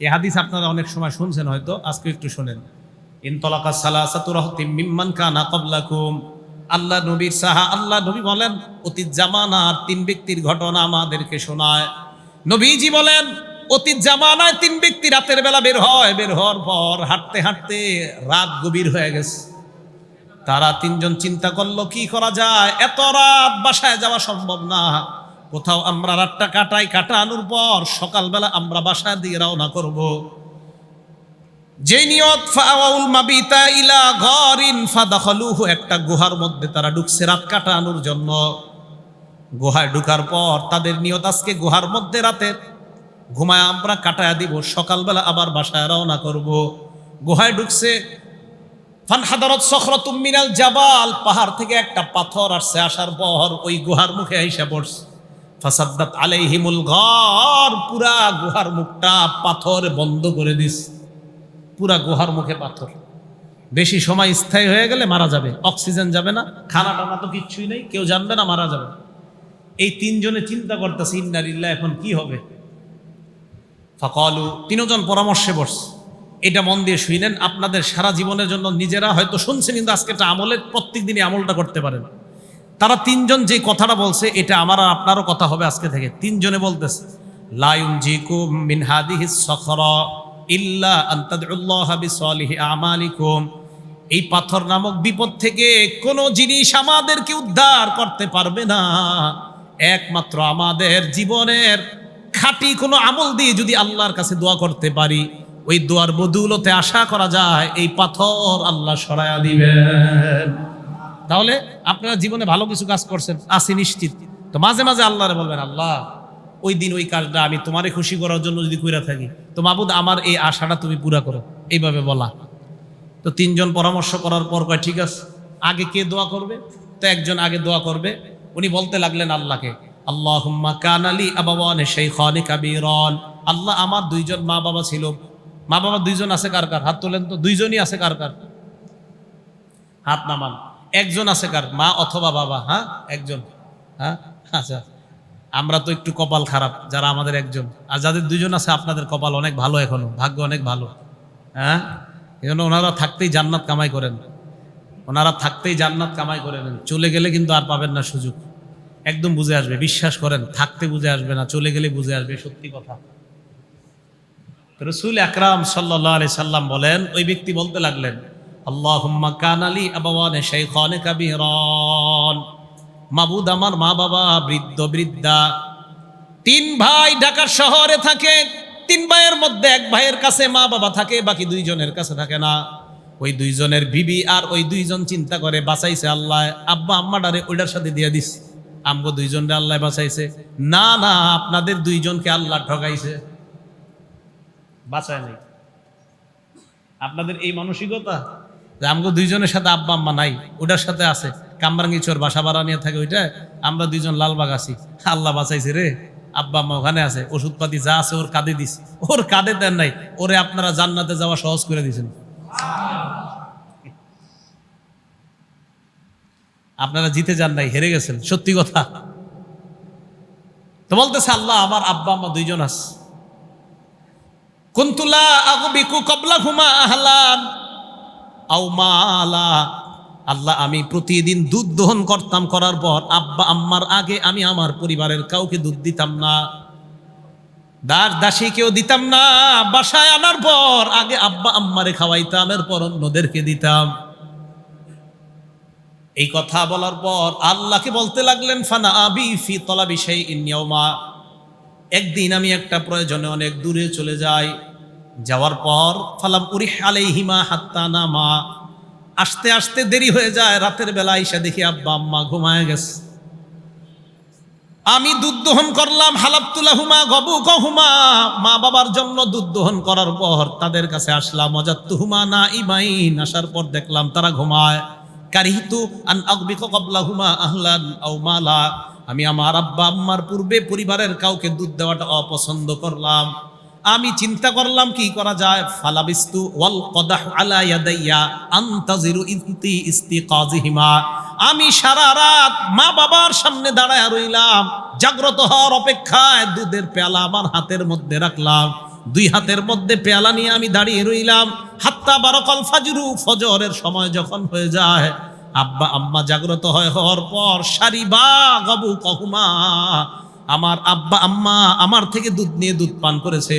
এই হাদিস আপনারা অনেক সময় শুনছেন হয়তো, আজকে একটু শোনেন। ইনতলাকা সালাসাতু রাহতিম মিম্মান কানা ক্বাবলাকুম। আল্লাহ নবীর সাহা, আল্লাহ নবী বলেন, অতীত জামানার তিন ব্যক্তির ঘটনা আমাদেরকে শোনায়। নবীজি বলেন, অতীত জামানায় তিন ব্যক্তি রাতের বেলা বের হয়, বের হওয়ার পর হাঁটতে হাঁটতে রাত গভীর হয়ে গেছে। তারা তিনজন চিন্তা করল, কি করা যায়? এত রাত বাসায় যাওয়া সম্ভব না। কোথাও আমরা রাতটা কাটাই, কাটানোর পর সকালবেলা আমরা বাসা দিয়ে রওনা করব। যে নিয়ত ফাওয়াউল মাবিতা ইলা গরিন ফাদাখলুহু, একটা গুহার মধ্যে তারা ঢুকছে রাত কাটানোর জন্য। গুহায় ঢুকার পর তাদের নিয়ত আজকে গুহার মধ্যে রাতে ঘুমায় আমরা কাটায় দিব, সকালবেলা আবার বাসায় রওনা করব। গুহায় ঢুকছে ফানহাদারত সখরতুম মিনাল জাবাল, পাহাড় থেকে একটা পাথর আসছে, আসার পর ওই গুহার মুখে আইসা পড়ছে। ফাসাদ্দাত আলাইহিমুল ঘর, পুরা গুহার মুখটা পাথর বন্ধ করে দিস। পুরা গুহার মুখে পাথর। বেশি সময় স্থায়ী হয়ে গেলে মারা যাবে, অক্সিজেন যাবে না, খানা টানা তো কিচ্ছুই নেই, কেউ জানবে না মারা যাবে। এই তিনজনে চিন্তা করতেছে ইন্নারিল্লাহ এখন কি হবে? ফকালু, তিনজন পরামর্শে বসছে এটা মন দিয়ে শুইলেন, আপনাদের সারা জীবনের জন্য নিজেরা হয়তো শুনছেন, কিন্তু আজকে একটা আমলের প্রত্যেক দিনই আমলটা করতে পারেন। তারা তিনজন যে কথাটা বলছে, এটা আমার আর আপনারও কথা হবে আজকে থেকে। তিনজনে বলতেছে লায়ুন জিকুম মিন সখরা ইল্লা আন্তাদুল্লাহ আমালিকুম। এই পাথর নামক বিপদ থেকে কোনো জিনিস আমাদেরকে উদ্ধার করতে পারবে না। একমাত্র আমাদের জীবনের খাঁটি কোনো আমল দিয়ে যদি আল্লাহর কাছে দোয়া করতে পারি, ওই দোয়ার বদুলতে আশা করা যায়, এই পাথর আল্লাহ সরায়া দিবেন। তাহলে আপনারা জীবনে ভালো কিছু কাজ করছেন আসি নিশ্চিত। তো মাঝে মাঝে আল্লাহরে বলবেন, আল্লাহ, ওই দিন ওই কাজটা আমি তোমারে খুশি করার জন্য যদি কইরা থাকি, তো মাবুদ আমার এই আশাটা তুমি পুরা করো। এইভাবে বলা। তো তিনজন পরামর্শ করার পর কয়, ঠিক আছে, আগে কে দোয়া করবে? তো একজন আগে দোয়া করবে। উনি বলতে লাগলেন আল্লাহকে, আল্লাহুম্মা কানালি আবাওয়ান শাইখানি কাবীরান। আল্লাহ আমার দুইজন মা বাবা ছিল। মা বাবা দুইজন আছে কার কার? হাত তোলেন তো, দুইজনই আছে কার কার? হাত নামান। একজন আছে কার? মা অথবা বাবা হ্যাঁ? একজন। হ্যাঁ? আচ্ছা। আমরা তো একটু কপাল খারাপ, যারা আমাদের একজন। আর যাদের দুজন আছে, আপনাদের কপাল অনেক ভালো এখনও, ভাগ্য অনেক ভালো। হ্যাঁ? এই জন্য ওনারা থাকতেই জান্নাত কামাই করেন। ওনারা থাকতেই জান্নাত কামাই করে নেন চলে গেলে কিন্তু আর পাবেন না সুযোগ। একদম বুঝে আসবে, বিশ্বাস করেন, থাকতে বুঝে আসবে না, চলে গেলে বুঝে আসবে, সত্যি কথা। রসুল আকরাম সাল্লাহ আলি সাল্লাম বলেন, ওই ব্যক্তি বলতে লাগলেন আল্লাহুম্মা কানালি আবাওয়ানে শাইখানে কাবীরান। মাবুদ আমার মা বাবা, বৃদ্ধ বৃদ্ধা, তিন ভাই ঢাকার শহরে থাকে, তিন ভাইয়ের মধ্যে এক ভাইয়ের কাছে মা বাবা থাকে, বাকি দুইজনের কাছে থাকে না। ওই দুইজনের বিবি আর ওই দুইজন চিন্তা করে, বাঁচাইছে আল্লাহ, আব্বা আম্মাডারে ওইটার সাথে দিয়ে দিস। আমগো দুইজনরে আল্লাহ বাঁচাইছে। না না, আপনাদের দুইজনকে আল্লাহ ঠকাইছে বাঁচায় নাই। আপনাদের এই মানসিকতা যে আমগো দুইজনের সাথে আব্বা আম্মা নাই, ওটার সাথে আছে। কামরাঙ্গি চোর বাসা ভাড়া নিয়ে থাকে ওইটা, আমরা দুইজন লালবাগ আছি। আল্লাহ বাঁচাইছে রে। আব্বা আম্মা ওখানে আছে, ওষুধপাতি যা আছে ওর কাঁদে দিস ওর কাঁদে দেন নাই, ওরে আপনারা জান্নাতে যাওয়া সহজ করে দিয়েছেন। আপনারা জিতে যান নাই, হেরে গেছেন, সত্যি কথা। তো বলতেছে আল্লাহ, আমার আব্বা আম্মা দুইজন আছে। কুন্তুলা আগবিকু কবলা হুমা আহলান। আও আল্লাহ, আমি প্রতিদিন দুধ দহন করতাম, করার পর আব্বা, আম্মার আগে আমি আমার পরিবারের কাউকে দুধ দিতাম না। দাস দাসীকেও দিতাম না, বাসায় আনার পর আগে আব্বা, আম্মারে খাওয়াইতাম, এরপর অন্যদেরকে দিতাম। এই কথা বলার পর আল্লাহকে বলতে লাগলেন, ফানা আবি ফি তলা বিষয় ইনিয়মা একদিন আমি একটা প্রয়োজনে অনেক দূরে চলে যাই। যাওয়ার পর, ফালাম উরি আলাইহিমা হাত্তা নামা। আসতে আসতে দেরি হয়ে যায়, রাতের বেলা এসে দেখি আব্বা, আম্মা ঘুমায় গেছে। আমি দুধ দহন করলাম, হালাবতুলাহুমা গবু কহুমা মা বাবার জন্য দুধ দহন করার পর তাদের কাছে আসলাম, অজাত্তুহুমা না ইমাইন আসার পর দেখলাম তারা ঘুমায়। কারিহিতু আন আগবিক কবলাহুমা আহলান আও মালা। আমি আমার আব্বা, আম্মার পূর্বে পরিবারের কাউকে দুধ দেওয়াটা অপছন্দ করলাম। আমি চিন্তা করলাম, কি করা যায়? ফালাবিস্তু ওয়াল কদাহ আলা ইয়াদাইয়া আনতাজিরু ইতি ইস্তিকাজিহিমা। আমি সারা রাত মা বাবার সামনে দাঁড়ায় রইলাম, জাগ্রত হওয়ার অপেক্ষায় দুধের পেয়ালা আমার হাতের মধ্যে রাখলাম। দুই হাতের মধ্যে পেয়ালা নিয়ে আমি দাঁড়িয়ে রইলাম। হাত্তা বারকাল ফাজরু, ফজরের সময় যখন হয়ে যায়, আব্বা আম্মা জাগ্রত হয় হওয়ার পর সারি বা গবু কহুমা। আমার আব্বা, আম্মা আমার থেকে দুধ নিয়ে দুধ পান করেছে।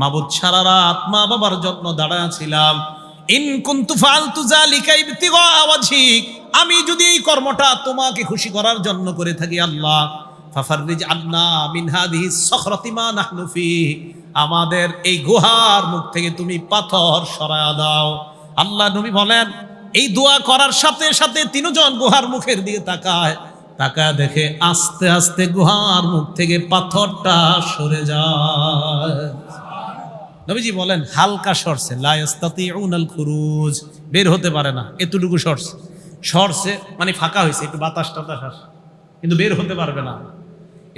মাবুদ সারা রাত মা বাবার যত্ন দাঁড়ায় ছিলাম ইন কুনতু ফালতু যালিকা ইবতিগা ওয়াজহিক, আমি যদি এই কর্মটা তোমাকে খুশি করার জন্য করে থাকি আল্লাহ, ফাফাররিজ আন্না মিন হাদিহি সখরাতি মা নাহনু ফি আমাদের এই গুহার মুখ থেকে তুমি পাথর সরায়া দাও। আল্লাহ নবী বলেন, এই দোয়া করার সাথে সাথে তিনজন গুহার মুখের দিকে তাকায়। তাকায় দেখে আস্তে আস্তে গুহার মুখ থেকে পাথরটা সরে যায়। নবীজি বলেন, হালকা সরছে লাস্তাতিউনাল খুরুজ, বের হতে পারে না, এতটুকু সরছে সরছে মানে ফাঁকা হয়েছে, একটু বাতাস টাতাস আসে, কিন্তু বের হতে পারবে না।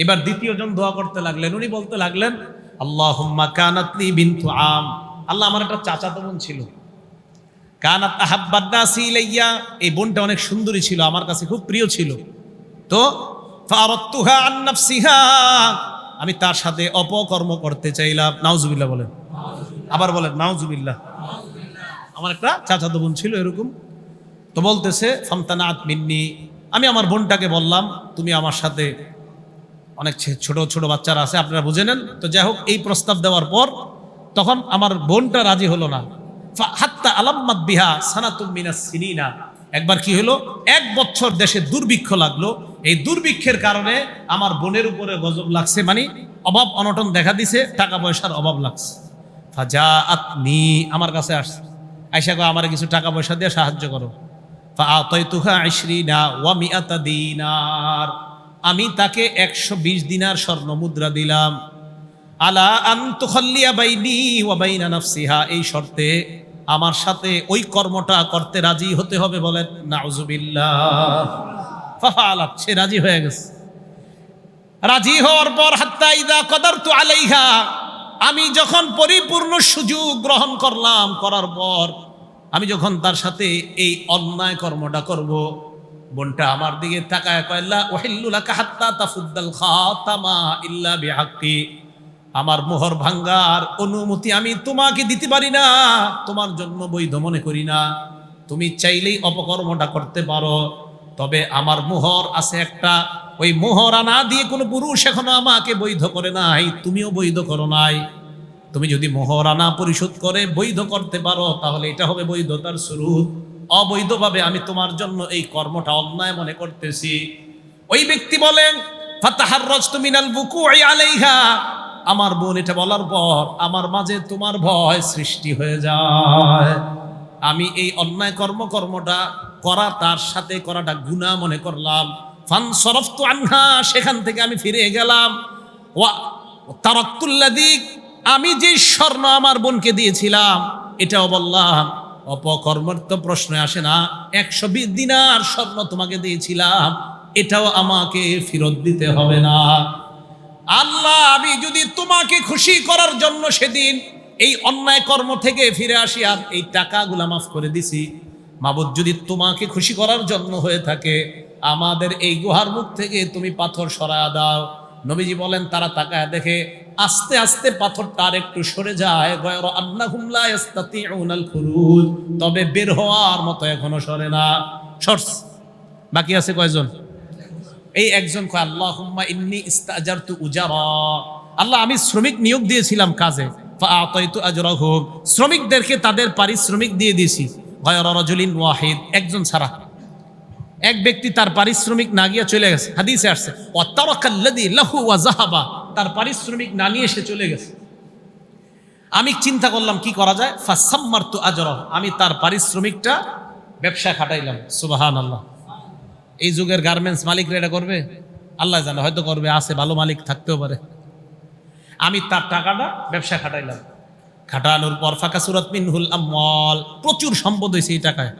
এবার দ্বিতীয় জন দোয়া করতে লাগলেন, উনি বলতে লাগলেন আল্লাহ কানাতলি বিন্তু আম আল্লাহ আমার একটা চাচাতো বোন ছিল। কানাত আহাব্বাদ্দাসি ইলাইয়া, এই বোনটা অনেক সুন্দরী ছিল, আমার কাছে খুব প্রিয় ছিল। তো আমি তার সাথে অপকর্ম করতে চাইলাম। নাউজুবিল্লাহ বলেন। আবার বলেন, নাউজুবিল্লাহ। আমার একটা চাচাতো বোন ছিল এরকম। তো বলতেছে ফামতানাত মিন্নি। আমি আমার বোনটাকে বললাম, তুমি আমার সাথে অনেক ছোট ছোট বাচ্চারা আছে, আপনারা বুঝে নেন। তো যাই হোক, এই প্রস্তাব দেওয়ার পর তখন আমার বোনটা রাজি হলো না। হাত্তা আলাম্মাদ বিহা সানাতুম মিনাস সিনিনা। একবার কি হলো? এক বছর দেশে দুর্ভিক্ষ লাগল। এই দুর্ভিক্ষের কারণে আমার বোনের উপরে গজব লাগছে মানে অভাব অনটন দেখা দিছে, টাকা পয়সার অভাব লাগছে। ফাজা আতনি আমার কাছে আসছে আইসা গো আমার কিছু টাকা পয়সা দিয়ে সাহায্য করো। ওয়া মিআতা আমি তাকে একশো বিশ দিনার স্বর্ণ মুদ্রা দিলাম। আলা আন তুখাল্লিয়া বাইনি ওয়া বাইনা নাফসিহা, এই শর্তে আমার সাথে ওই কর্মটা করতে রাজি হতে হবে বলেন, নাউজুবিল্লাহ। সে রাজি হয়ে গেছে। রাজি হওয়ার পর, হাত্তা ইদা কদারতু আলাইহা। আমি যখন পরিপূর্ণ সুযোগ গ্রহণ করলাম, করার পর আমি যখন তার সাথে এই অন্যায় কর্মটা করব, বোনটা আমার দিকে তাকায় কয়লা ওহিল্লুলাকা হাত্তা তাফুদ্দাল খাতামা ইল্লা বিহাক্কি। আমার মোহর ভাঙ্গার অনুমতি আমি তোমাকে দিতে পারি না। তোমার জন্ম বৈধ মনে করি না। তুমি চাইলেই অপকর্মটা করতে পারো। তবে আমার মোহর আছে একটা। ওই মোহর আনা দিয়ে কোনো পুরুষ এখনও আমাকে বৈধ করে নাই। তুমিও বৈধ করো নাই। তুমি যদি মোহর আনা পরিশোধ করে বৈধ করতে পারো, তাহলে এটা হবে বৈধতার স্বরূপ। অবৈধভাবে আমি তোমার জন্য এই কর্মটা অন্যায় মনে করতেছি। ওই ব্যক্তি বলেন ফাতাহার মিনাল বুকু আলাইহা। আমার বোন এটা বলার পর আমার মাঝে তোমার ভয় সৃষ্টি হয়ে যায়। আমি এই অন্যায় কর্ম কর্মটা করা, তার সাথে করাটা গুনাহ মনে করলাম। ফান সরফতু আনহা, সেখান থেকে আমি ফিরে গেলাম। ওয়া তারাক্তুল্লাদিক আমি যে স্বর্ণ আমার বোনকে দিয়েছিলাম, এটাও বললাম অপকর্মের তো প্রশ্ন আসে না, একশো বিশ দিনার স্বর্ণ তোমাকে দিয়েছিলাম, এটাও আমাকে ফেরত দিতে হবে না। আল্লাহ, আমি যদি তোমাকে খুশি করার জন্য সেদিন এই অন্যায় কর্ম থেকে ফিরে আসি আর এই টাকাগুলা মাফ করে দিছি, মাবুদ, যদি তোমাকে খুশি করার জন্য হয়ে থাকে, আমাদের এই গুহার মুখ থেকে তুমি পাথর সরায়া দাও। নবীজি বলেন, তারা তাকায় দেখে, আস্তে আস্তে পাথরটা আর একটু সরে যায় তবে বের হওয়ার মতো এখনও সরে না। সরস, বাকি আছে কয়জন? এই একজন কয়, আল্লাহুম্মা ইন্নী ইস্তাজারতু উজারা। আল্লাহ, আমি শ্রমিক নিয়োগ দিয়েছিলাম কাজে। শ্রমিকদেরকে তাদের পারিশ্রমিক দিয়ে দিয়েছি। গয়রা ওয়াহিদ, একজন ছাড়া। এক ব্যক্তি তার পারিশ্রমিক না গিয়ে চলে গেছে। হাদিসে আসছে, ওয়া তার পারিশ্রমিক না নিয়ে সে চলে গেছে। আমি চিন্তা করলাম, কি করা যায়? ফাসাম্মারতু আজরাহু। আমি তার পারিশ্রমিকটা ব্যবসা খাটাইলাম। সুবহানাল্লাহ। এই যুগের গার্মেন্টস মালিকরা এটা করবে? আল্লাহ জানে, হয়তো করবে, আছে, ভালো মালিক থাকতেও পারে। আমি তার টাকাটা ব্যবসা খাটাইলাম। খাটানোর পর ফাঁকা সুরত মিনহুল আমল প্রচুর সম্পদ হয়েছে এই টাকায়।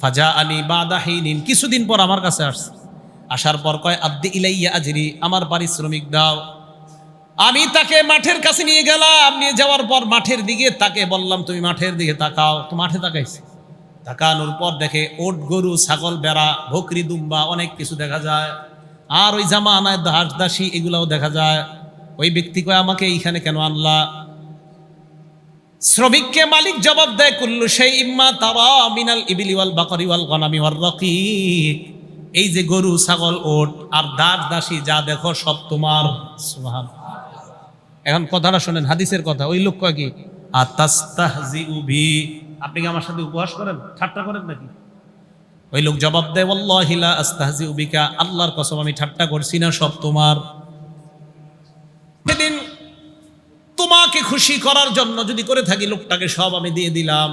ফাজা আনি বাদাহিনিন কিছুদিন পর আমার কাছে আসছে। আসার পর কয়, আব্দি ইলাইয়া আজরি, আমার পারিশ্রমিক দাও। আমি তাকে মাঠের কাছে নিয়ে গেলাম। নিয়ে যাওয়ার পর মাঠের দিকে তাকে বললাম, তুমি মাঠের দিকে তাকাও। তো মাঠে তাকাইছে। তাকানোর পর দেখে ওট, গরু, ছাগল, বেড়া ভকরি দুম্বা অনেক কিছু দেখা যায়। আর ওই জামা আনায় দাস, দাসী এগুলাও দেখা যায়। ওই ব্যক্তি কয়, আমাকে এইখানে কেন আনলা? শ্রমিককে মালিক জবাব দেয়, কুল্লু সেই ইম্মা তারা মিনাল ইবিলি ওয়াল বাকরি ওয়াল গনামি ওয়াল রকিক। এই যে গরু, ছাগল, ওট আর দাস, দাসী, যা দেখো সব তোমার। এখন কথাটা শোনেন, হাদিসের কথা। ওই লোক কয় কি? আতাস্তাহজি উবি আপনি কি আমার সাথে উপহাস করেন? ঠাট্টা করেন নাকি? ওই লোক জবাব দেয়, ওয়াল্লাহি লা আস্তাহজি উবিকা, আল্লাহর কসম, আমি ঠাট্টা করছি না, সব তোমার। সেদিন তোমাকে খুশি করার জন্য যদি করে থাকি, লোকটাকে সব আমি দিয়ে দিলাম।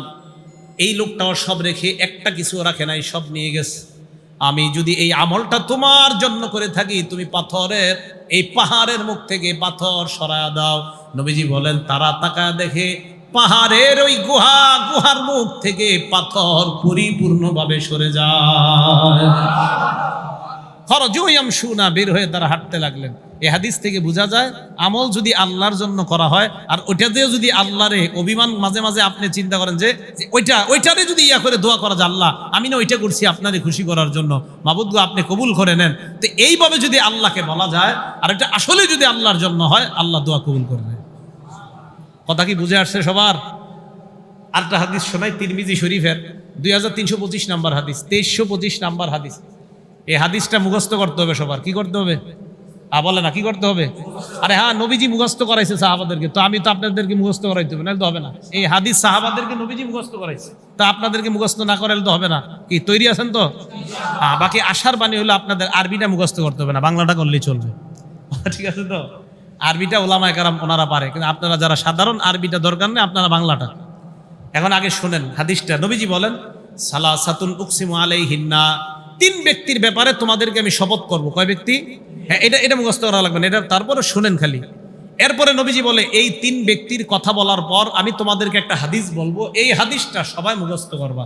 এই লোকটাও সব রেখে একটা কিছু রাখে নাই, সব নিয়ে গেছে। আমি যদি এই আমলটা তোমার জন্য করে থাকি, তুমি পাথরের, এই পাহাড়ের মুখ থেকে পাথর সরায়া দাও। নবীজি বলেন, তারা তাকা দেখে পাহাড়ের ওই গুহা, গুহার মুখ থেকে পাথর পরিপূর্ণভাবে সরে যায়। খরজুয়াম শুনা বের হয়ে তারা হাঁটতে লাগলেন। এ হাদিস থেকে বোঝা যায়, আমল যদি আল্লাহর জন্য করা হয়, আর ওইটাতেও যদি আল্লাহরে অভিমান মাঝে মাঝে আপনি চিন্তা করেন যে ওইটা, ওইটারে যদি ইয়া করে দোয়া করা যায়, আল্লাহ, আমি না ওইটা করছি আপনারে খুশি করার জন্য। মাবুদগো আপনি কবুল করে নেন। তো এইভাবে যদি আল্লাহকে বলা যায়, আর এটা আসলে যদি আল্লাহর জন্য হয়, আল্লাহ দোয়া কবুল করে কথা কি বুঝে আসছে সবার? আরেকটা হাদিস শোনাই, তিরমিজি শরীফের। দুই হাজার তিনশো পঁচিশ নাম্বার হাদিস, তেইশশো পঁচিশ নাম্বার হাদিস। এই হাদিসটা মুখস্থ করতে হবে সবার। কি করতে হবে? আ বলে না, কি করতে হবে? আরে হ্যাঁ নবীজি মুখস্থ করাইছে সাহাবাদেরকে। তো আমি তো আপনাদেরকে মুখস্থ করাইতে হবে না তো হবে না। এই হাদিস সাহাবাদেরকে নবীজি মুখস্থ করাইছে। তা আপনাদেরকে মুখস্থ না করাইলে তো হবে না। কি, তৈরি আছেন তো? বাকি আশার বাণী হলো আপনাদের আরবিটা মুখস্থ করতে হবে না, বাংলাটা করলেই চলবে। ঠিক আছে তো? আরবিটা ওলামায় কারাম ওনারা পারে, কিন্তু আপনারা যারা সাধারণ আরবিটা দরকার নেই, আপনারা বাংলাটা। এখন আগে শুনেন হাদিসটা। নবীজি বলেন সালা সাতুন উকসিমু আলাইহিন্না। তিন ব্যক্তির ব্যাপারে তোমাদেরকে আমি শপথ করব। কয় ব্যক্তি? হ্যাঁ এটা এটা মুখস্থ করা লাগবে না, এটা তারপরে শুনেন খালি। এরপরে নবীজি বলে, এই তিন ব্যক্তির কথা বলার পর আমি তোমাদেরকে একটা হাদিস বলব। এই হাদিসটা সবাই মুখস্থ করবা।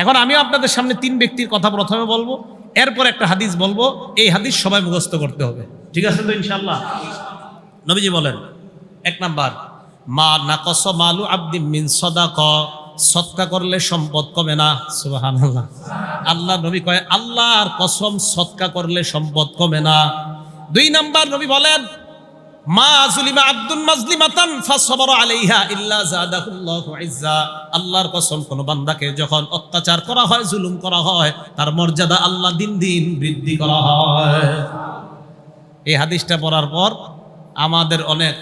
এখন আমিও আপনাদের সামনে তিন ব্যক্তির কথা প্রথমে বলব, এরপর একটা হাদিস বলব। এই হাদিস সবাই মুখস্থ করতে হবে। ঠিক আছে তো ইনশাল্লাহ নবীজি বলেন, এক নাম্বার, মা নাকস মালু আব্দি মিন সদা ক সৎকা করলে সম্পদ কমে না। সুবহানাল্লাহ। আল্লাহ নবী কয়, আল্লাহর কসম সৎকা করলে সম্পদ কমে না। দুই নাম্বার নবী বলেন, মা জুলিমা আব্দুল মাজলিমাতান ফাসবারা আলাইহা ইল্লা জাদাহুল্লাহু ইজ্জা। আল্লাহর কসম, কোন বান্দাকে যখন অত্যাচার করা হয়, জুলুম করা হয়, তার মর্যাদা আল্লাহ দিন দিন বৃদ্ধি করা হয়। এই হাদিসটা পড়ার পর আমাদের অনেক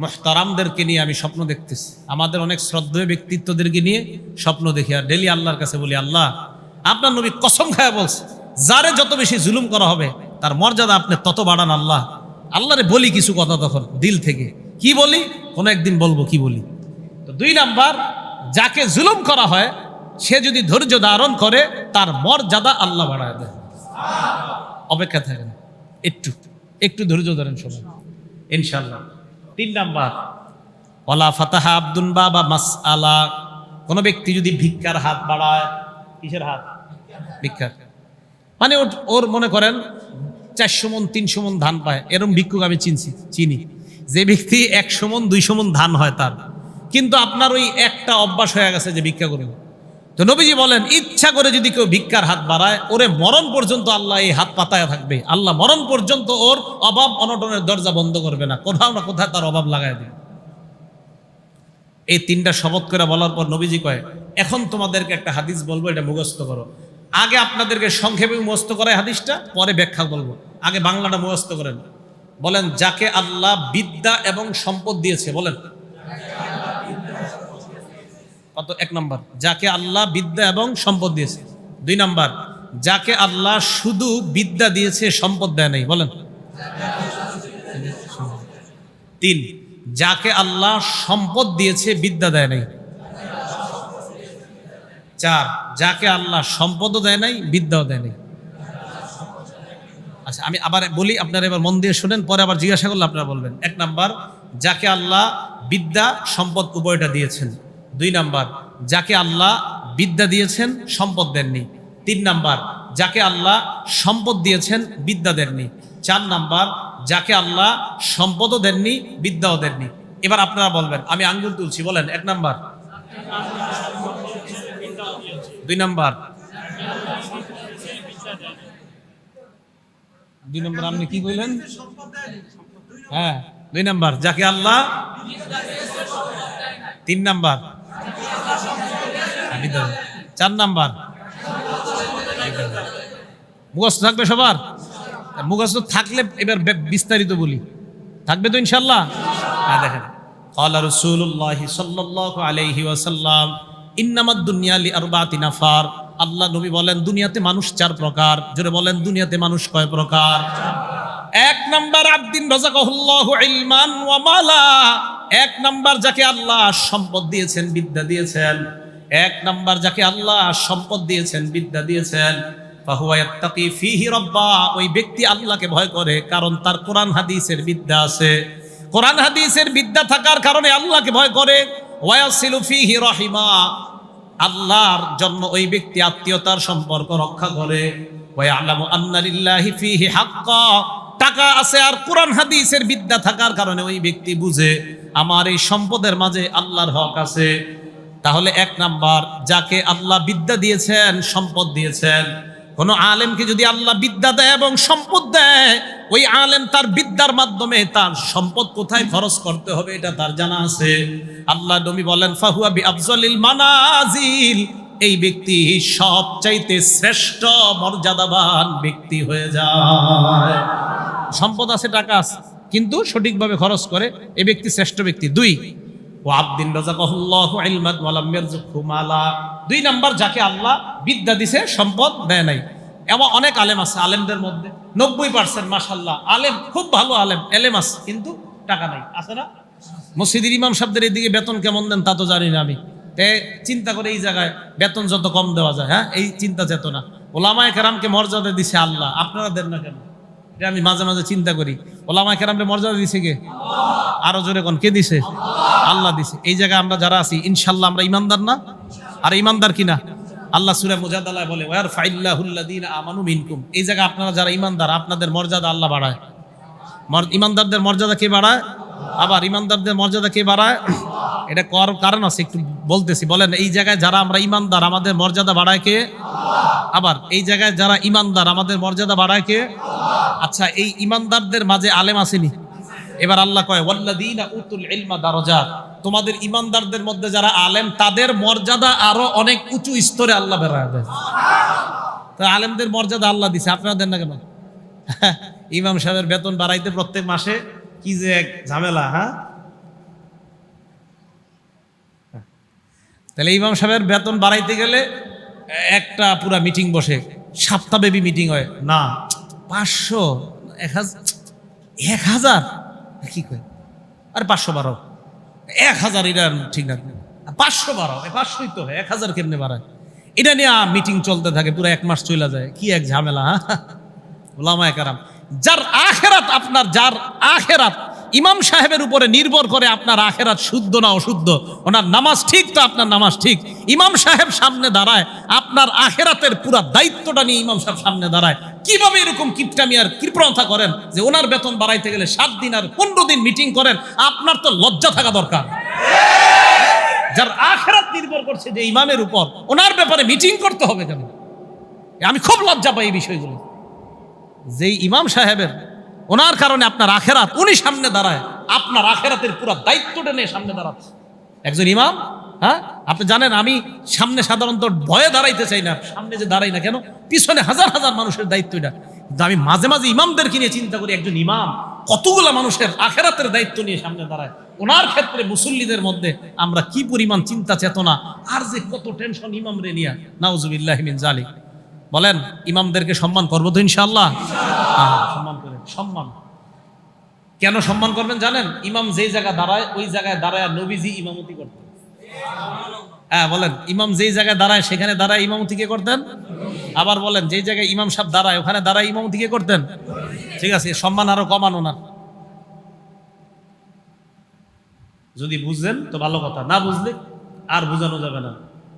মোহতারামদেরকে নিয়ে আমি স্বপ্ন দেখতেছি। আমাদের অনেক শ্রদ্ধেয় ব্যক্তিত্বদেরকে নিয়ে স্বপ্ন দেখি। আর ডেলি আল্লাহর কাছে বলি, আল্লাহ, আপনার নবী কসম খায় বলছে, যারে যত বেশি জুলুম করা হবে, তার মর্যাদা আপনি তত বাড়ান আল্লাহ। আল্লাহরে বলি কিছু কথা তখন, দিল থেকে। কি বলি? কোনো একদিন বলব কি বলি? তো দুই নাম্বার, যাকে জুলুম করা হয়, সে যদি ধৈর্য ধারণ করে, তার মর্যাদা আল্লাহ বাড়ায় দেয়। অপেক্ষা থাকেন, একটু একটু ধৈর্য ধরেন সবাই। ইনশাল্লাহ তিন নাম্বার ওলা ফাতাহা আব্দুল বাবা মাস আলা কোনো ব্যক্তি যদি ভিক্ষার হাত বাড়ায়, কিসের হাত? ভিক্ষার। মানে ওর ওর মনে করেন, চারশো মন, তিনশো মন ধান পায়। এরম ভিক্ষুক আমি চিনছি, চিনি। যে ব্যক্তি একশো মন, দুইশো মন ধান হয় তার। কিন্তু আপনার ওই একটা অভ্যাস হয়ে গেছে যে ভিক্ষা করে তো নবীজি বলেন, ইচ্ছা করে যদি কেউ ভিক্ষার হাত বাড়ায়, ওরে মরণ পর্যন্ত আল্লাহ এই হাত পাতায় থাকবে। আল্লাহ মরণ পর্যন্ত ওর অভাব অনটনের দরজা বন্ধ করবে না। কোথাও না কোথায় তার অভাব লাগায় দিবে। এই তিনটা শপথ করে বলার পর নবীজি কয়, এখন তোমাদেরকে একটা হাদিস বলব, এটা মুখস্থ করো। আগে আপনাদেরকে সংক্ষেপে মুখস্থ করায় হাদিসটা, পরে ব্যাখ্যা বলব। আগে বাংলাটা মুখস্থ করেন। বলেন, যাকে আল্লাহ বিদ্যা এবং সম্পদ দিয়েছে, বলেন। কত? এক নম্বর। যাকে আল্লাহ বিদ্যা এবং সম্পদ দিয়েছে। দুই নম্বর। যাকে আল্লাহ শুধু বিদ্যা দিয়েছে, সম্পদ দেয় নাই। বলেন। তিন। যাকে আল্লাহ সম্পদ দিয়েছে, বিদ্যা দেয় নাই। চার। যাকে আল্লাহ সম্পদও দেয় নাই, বিদ্যাও দেয় নাই। আচ্ছা আমি আবার বলি, আপনারা এবার মন দিয়ে শুনেন, পরে আবার জিজ্ঞাসা করলে আপনারা বলবেন। এক নাম্বার। যাকে আল্লাহ বিদ্যা, সম্পদ উভয়টা দিয়েছেন। দুই নাম্বার, যাকে আল্লাহ বিদ্যা দিয়েছেন, সম্পদ দেননি। তিন নাম্বার, যাকে আল্লাহ সম্পদ দিয়েছেন, বিদ্যা দেননি। চার নাম্বার, যাকে আল্লাহ সম্পদও দেননি, বিদ্যাও দেননি। এবার আপনারা বলবেন, আমি আঙ্গুল তুলছি, বলেন, এক নাম্বার। দুই নাম্বার। দুই নম্বর, আপনি কি কইলেন? হ্যাঁ দুই নাম্বার, যাকে আল্লাহ তিন নাম্বার। বিদ্যা চার নাম্বার মুখস্থ থাকবে সবার মুখস্থ থাকলে এবার বে- বিস্তারিত বলি থাকবে তো ইনশাল্লাহ হ্যাঁ দেখেন قال رسول الله صلى الله عليه وسلم ইন্নামাদ দুনিয়া লি আরবাতি নাফার আল্লাহ নবী বলেন দুনিয়াতে মানুষ চার প্রকার জোরে বলেন দুনিয়াতে মানুষ কয় প্রকার এক নাম্বার আব্দিন রাজাকাহুল্লাহু ইলমান ওয়া মালা এক নাম্বার যাকে আল্লাহ সম্পদ দিয়েছেন বিদ্যা দিয়েছেন এক নাম্বার যাকে আল্লাহ সম্পদ দিয়েছেন, বিদ্যা দিয়েছেন ওই ব্যক্তি আল্লাহকে ভয় করে কারণ তার কোরআন হাদিসের বিদ্যা আছে। কোরআন হাদিসের বিদ্যা থাকার কারণে আল্লাহকে ভয় করে। ওয়ায়াসিলু ফিহি রাহিমা, আল্লাহর জন্য ওই ব্যক্তি আত্মীয়তার সম্পর্ক রক্ষা করে। টাকা আছে আর কোরআন হাদিসের বিদ্যা থাকার কারণে ওই ব্যক্তি বুঝে, আমার এই সম্পদের মাঝে আল্লাহর হক আছে। তাহলে এক নাম্বার, যাকে আল্লাহ বিদ্যা দিয়েছেন, সম্পদ দিয়েছেন। কোন আলেমকে যদি আল্লাহ বিদ্যা দেয় এবং সম্পদ দেয়, ওই আলেম তার বিদ্যার মাধ্যমে তার সম্পদ কোথায় খরচ করতে হবে এটা তার জানা আছে। আল্লাহ নবী বলেন, ফাহুয়া বি আফজলিল মানাজিল। এই ব্যক্তি সবচাইতে শ্রেষ্ঠ মর্যাদাবান ব্যক্তি হয়ে যায়। সম্পদ আছে, টাকা আছে, কিন্তু সঠিকভাবে খরচ করে এই ব্যক্তি শ্রেষ্ঠ ব্যক্তি। দুই ও দুই নাম্বার, যাকে আল্লাহ বিদ্যা দিছে, সম্পদ দেয় নাই। এমন অনেক আলেম আছে, আলেমদের মধ্যে নব্বই পার্সেন্ট মাসাল্লাহ আলেম, খুব ভালো আলেম, এলেম আছে, কিন্তু টাকা নাই। আছে না? মসজিদের ইমাম সাহেবদের এদিকে বেতন কেমন দেন তা তো জানি না আমি। তে চিন্তা করে এই জায়গায় বেতন যত কম দেওয়া যায় হ্যাঁ? এই চিন্তা চেতনা। ওলামায় কেরামকে মর্যাদা দিছে আল্লাহ। আপনারা দেন না কেন? এটা আমি মাঝে মাঝে চিন্তা করি। ওলামায় কেরামকে মর্যাদা দিছে কে? আরও জোরে কোন, কে দিছে? আল্লাহ দিছে। এই জায়গায় আমরা যারা আছি ইনশাল্লাহ আমরা ইমানদার না? আর ইমানদার কিনা? আল্লাহ সুরে মুজাদালায় বলে ওয়ার ফাইল্লাহুল্লাদিন আমানু মিনকুম। এই জায়গায় আপনারা যারা ইমানদার আপনাদের মর্যাদা আল্লাহ বাড়ায়। ইমানদারদের মর্যাদা কে বাড়ায়? আবার ইমানদারদের মর্যাদা কে বাড়ায়? এটা কর কারণ আছে, একটু বলতেছি। বলেন, এই জায়গায় যারা আমরা ইমানদার আমাদের মর্যাদা বাড়ায় কে? আবার, এই জায়গায় যারা ইমানদার আমাদের মর্যাদা বাড়ায় কে? আচ্ছা এই ইমানদারদের মাঝে আলেম আসেনি? এবার আল্লাহ কয়, ওয়াল্লাযীনা উতুল ইলমা দারাজাত। তোমাদের ইমানদারদের মধ্যে যারা আলেম, তাদের মর্যাদা আরও অনেক উঁচু স্তরে আল্লাহ বেড়ায় দেয়। তো আলেমদের মর্যাদা আল্লাহ দিছে। আপনারা দেন না কেন? ইমাম সাহেবের বেতন বাড়াইতে প্রত্যেক মাসে কি যে এক ঝামেলা হ্যাঁ? তাহলে ইমাম সাহেবের বেতন বাড়াইতে গেলে একটা পুরা মিটিং বসে। সপ্তাহব্যাপী মিটিং হয়। না পাঁচশো, এক হাজার এক হাজার? কি কয়? আরে পাঁচশো বারো এক হাজার এটা ঠিক না। পাঁচশো বারো পাঁচশোই তো এক হাজার কেমনে বাড়ায়? এটা নিয়ে মিটিং চলতে থাকে, পুরো এক মাস চলে যায়। কি এক ঝামেলা হ্যাঁ ওলামায় কারাম। যার আখেরাত আপনার, যার আখেরাত ইমাম সাহেবের উপরে নির্ভর করে আপনার আখেরাত শুদ্ধ না অশুদ্ধ। ওনার নামাজ ঠিক তো আপনার নামাজ ঠিক। ইমাম সাহেব সামনে দাঁড়ায়, আপনার আখেরাতের পুরা দায়িত্বটা নিয়ে ইমাম সাহেব সামনে দাঁড়ায়। কীভাবে এরকম কিপটামি আর কৃপণতা করেন যে ওনার বেতন বাড়াইতে গেলে সাত দিন আর পনেরো দিন মিটিং করেন, আপনার তো লজ্জা থাকা দরকার। যার আখেরাত নির্ভর করছে যে ইমামের উপর, ওনার ব্যাপারে মিটিং করতে হবে কেন? আমি খুব লজ্জা পাই এই বিষয়গুলো। যেই ইমাম সাহেবের ওনার কারণে আপনার আখেরাত উনি সামনে দাঁড়ায়। আপনার আখেরাতের পুরো দায়িত্বটা নিয়ে সামনে দাঁড়াচ্ছে। একজন ইমাম হ্যাঁ? আপনি জানেন আমি সামনে সাধারণত ভয়ে দাঁড়াইতে চাই না। সামনে যে দাঁড়াই না কেন? পিছনে হাজার হাজার মানুষের দায়িত্ব এটা। কিন্তু আমি মাঝে মাঝে ইমামদেরকে নিয়ে চিন্তা করি একজন ইমাম কতগুলা মানুষের আখেরাতের দায়িত্ব নিয়ে সামনে দাঁড়ায়। ওনার ক্ষেত্রে মুসল্লিদের মধ্যে আমরা কি পরিমাণ চিন্তা চেতনা আর যে কত টেনশন ইমাম রে নিয়া। নাউজুবিল্লাহ মিন জালিক বলেন ইমামদেরকে সম্মান করব তো ইনশাল্লাহ হ্যাঁ, সম্মান সম্মান। কেন সম্মান করবেন জানেন? ইমাম যেই জায়গায় দাঁড়ায়, ওই জায়গায় দাঁড়ায় নবীজি ইমামতি করতেন। হ্যাঁ বলেন, ইমাম যেই জায়গায় দাঁড়ায়, সেখানে দাঁড়ায় ইমামতি কে করতেন? আবার বলেন, যেই জায়গায় ইমাম সাহেব দাঁড়ায়, ওখানে দাঁড়ায় ইমামতি কে করতেন? ঠিক আছে সম্মান আরও কমানো না। যদি বুঝলেন, তো ভালো কথা। না বুঝলে, আর বোঝানো যাবে না।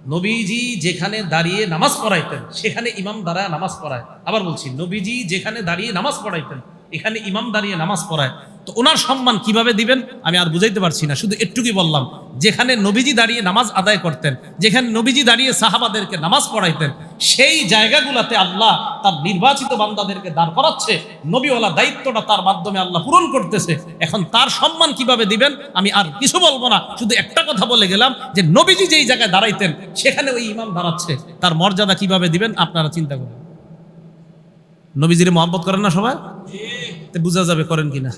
নবীজি যেখানে দাঁড়িয়ে নামাজ পড়াইতেন, সেখানে ইমাম দাঁড়ায় নামাজ পড়ায়। আবার বলছি, নবীজি যেখানে দাঁড়িয়ে নামাজ পড়াইতেন এখানে ইমাম দাঁড়িয়ে নামাজ পড়ায়, তো ওনার সম্মান কীভাবে দিবেন? আমি আর বুঝাইতে পারছি না, শুধু একটুকুই বললাম, যেখানে নবীজি দাঁড়িয়ে নামাজ আদায় করতেন, যেখানে নবীজি দাঁড়িয়ে সাহাবাদেরকে নামাজ পড়াইতেন, সেই জায়গাগুলোতে আল্লাহ তার নির্বাচিত বান্দাদেরকে দাঁড় করাচ্ছে, নবীওয়ালা দায়িত্বটা তার মাধ্যমে আল্লাহ পূরণ করতেছে। এখন তার সম্মান কীভাবে দিবেন? আমি আর কিছু বলব না, শুধু একটা কথা বলে গেলাম যে নবীজি যেই জায়গায় দাঁড়াইতেন, সেখানে ওই ইমাম দাঁড়াচ্ছে, তার মর্যাদা কীভাবে দিবেন? আপনারা চিন্তা করুন। নবীজিরে মহব্বত করেন না সবাই? বোঝা যাবে করেন কিনা।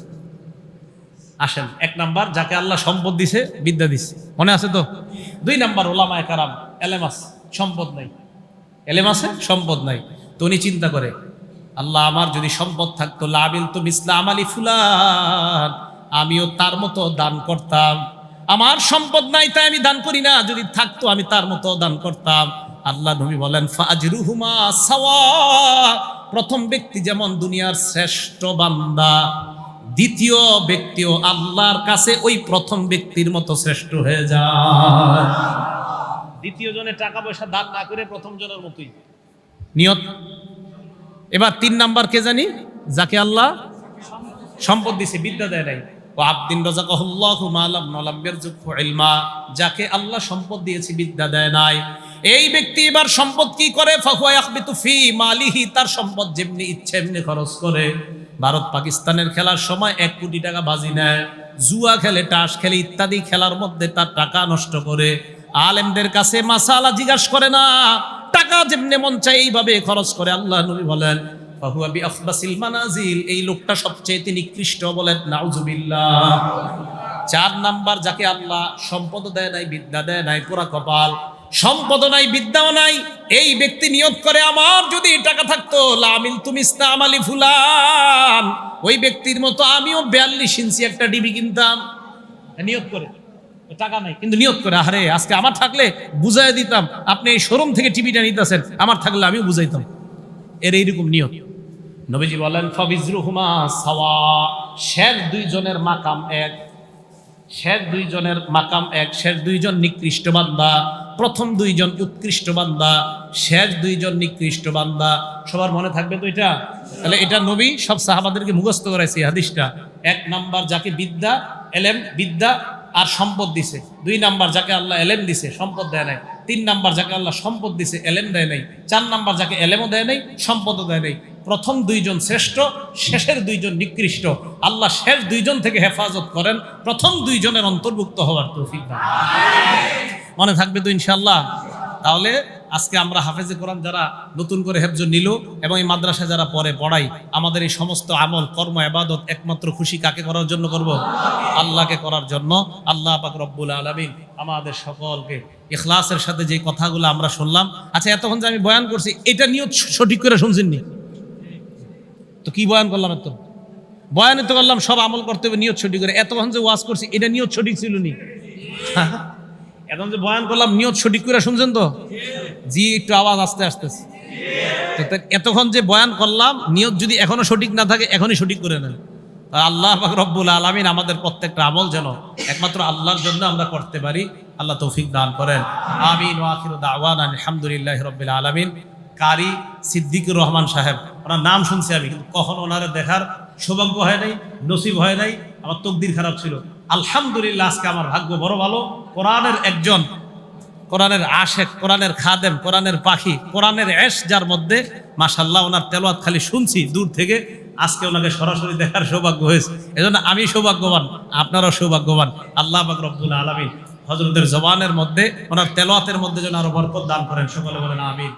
আসেন, এক নাম্বার যাকে আল্লাহ সম্পদ দিছে, বিদ্যা দিছে। মনে আছে তো? দুই নাম্বার ওলামায় কারাম এলেমাস সম্পদ নাই। এলেমাসে সম্পদ নাই। তো উনি চিন্তা করে, আল্লাহ আমার যদি সম্পদ থাকতো লাবিল তো ইসলাম আলী ফুলান, আমিও তার মতো দান করতাম। আমার সম্পদ নাই, তাই আমি দান করি না। যদি থাকতো, আমি তার মতো দান করতাম। আল্লাহ নবী বলেন, ফাজরুহুমা সাওয়া। প্রথম ব্যক্তি যেমন দুনিয়ার শ্রেষ্ঠ বান্দা দ্বিতীয় ব্যক্তিও আল্লাহর কাছে ওই প্রথম ব্যক্তির মতো শ্রেষ্ঠ হয়ে যায়। দ্বিতীয় জনের টাকা পয়সা দান না করে প্রথম জনের মতোই। নিয়ত? এবার তিন নাম্বার কে জানি? যাকে আল্লাহ সম্পদ দিছে বিদ্যা দেয় নাই। ও আবদিন রাজাকাহুল্লাহু মালাম নলাম ইয়ারযুকহু ইলমা যাকে আল্লাহ সম্পদ দিয়েছে বিদ্যা দেয় নাই। এই ব্যক্তি এবার সম্পদ কি করে? তার সম্পদ যেমনি ইচ্ছে এমনি খরচ করে। ভারত পাকিস্তানের খেলার সময় এক কোটি টাকা বাজি নেয়, জুয়া খেলে, টাস খেলে, ইত্যাদি খেলার মধ্যে তার টাকা নষ্ট করে। আলেমদের কাছে মাসালা জিজ্ঞাসা করে না, টাকা যেমনি মন চাই এইভাবে খরচ করে। আল্লাহ নবী বলেন এই লোকটা সবচেয়ে নিকৃষ্ট বলেন, নাউজুবিল্লাহ। চার নাম্বার যাকে আল্লাহ সম্পদ দেয় নাই, বিদ্যা দেয় নাই পুরা কপাল সম্পদ নাই, বিদ্যাও নাই। এই ব্যক্তি নিয়োগ করে, আমার যদি টাকা থাকতো লামিল তুমি ইসলাম আলী ফুলান। ওই ব্যক্তির মতো আমিও বিয়াল্লিশ ইঞ্চি একটা ডিবি কিনতাম। নিয়োগ করে। টাকা নাই, কিন্তু নিয়োগ করে। আরে আজকে আমার থাকলে বুঝাই দিতাম, আপনি এই শোরুম থেকে টিভিটা নিতেছেন, আমার থাকলে আমিও বুঝাইতাম। এর এইরকম নিয়ত নবীজি বলেন, ফবিজরুহুমা সাওয়া। শের দুইজনের মাকাম এক। শের দুইজনের মাকাম এক। শের দুইজন নিকৃষ্ট বান্দা। প্রথম দুইজন উৎকৃষ্ট বান্দা, শেষ দুইজন নিকৃষ্ট বান্দা। সবার মনে থাকবে তো এটা? তাহলে এটা নবী সব সাহাবাদেরকে মুখস্থ করাইছে হাদিসটা। এক নাম্বার যাকে বিদ্যা, এলেম, বিদ্যা আর সম্পদ দিছে। দুই নাম্বার যাকে আল্লাহ এলেম দিছে, সম্পদ দেয় নাই। তিন নাম্বার যাকে আল্লাহ সম্পদ দিছে, এলেম দেয় নাই। চার নাম্বার যাকে এলেমও দেয় নাই, সম্পদও দেয় নাই। প্রথম দুইজন শ্রেষ্ঠ, শেষের দুইজন নিকৃষ্ট। আল্লাহ শেষ দুইজন থেকে হেফাজত করেন, প্রথম দুইজনের অন্তর্ভুক্ত হওয়ার তৌফিক মনে থাকবে তো ইনশাল্লাহ তাহলে আজকে আমরা হাফেজে কোরআন যারা নতুন করে হেফজ নিল এবং এই মাদ্রাসায় যারা পরে পড়াই, আমাদের এই সমস্ত আমল, কর্ম, আবাদত একমাত্র খুশি কাকে করার জন্য করব? আল্লাহকে করার জন্য। আল্লাহ পাক রব্বুল আলমিন আমাদের সকলকে ইখলাসের সাথে যে কথাগুলো আমরা শুনলাম আচ্ছা এতক্ষণ যে আমি বয়ান করছি, এটা নিয়েও সঠিক করে শুনছেননি? তো কি বয়ান করলাম এত? বয়ানে তো করলাম সব আমল করতে হবে, নিয়ত সঠিক করে। এতক্ষণ যে ওয়াজ করছি, এটা নিয়ত সঠিক ছিল নি এখন যে বয়ান করলাম, নিয়ত সঠিক করে শুনছেন তো? জি, একটু আওয়াজ আস্তে আসতেছে। এতক্ষণ যে বয়ান করলাম, নিয়ত যদি এখনও সঠিক না থাকে, এখনই সঠিক করে নেন। আল্লাহ রব্বুল আলমিন আমাদের প্রত্যেকটা আমল যেন একমাত্র আল্লাহর জন্য আমরা করতে পারি। আল্লাহ তৌফিক দান করেন। আমিন ওয়াকির আলহামদুলিল্লাহ রব্বিল আলমিন। কারি সিদ্দিকুর রহমান সাহেব, ওনার নাম শুনছি আমি, কিন্তু কখন ওনারা দেখার সৌভাগ্য হয় নাই, নসিব হয় নাই, আমার তকদির খারাপ ছিল। আলহামদুলিল্লাহ, আজকে আমার ভাগ্য বড় ভালো। কোরআনের একজন, কোরআনের আশেক, কোরআনের খাদেম, কোরআনের পাখি, কোরআনের এশ যার মধ্যে মাসাল্লাহ ওনার তেলোয়াত খালি শুনছি দূর থেকে, আজকে ওনাকে সরাসরি দেখার সৌভাগ্য হয়েছে। এজন্য আমি সৌভাগ্যবান, আপনারাও সৌভাগ্যবান। আল্লাহ পাক রব্বুল আলমিন হজরতের জবানের মধ্যে, ওনার তেলোয়াতের মধ্যে যেন আরও বরকত দান করেন। সকলে বলেন আমিন।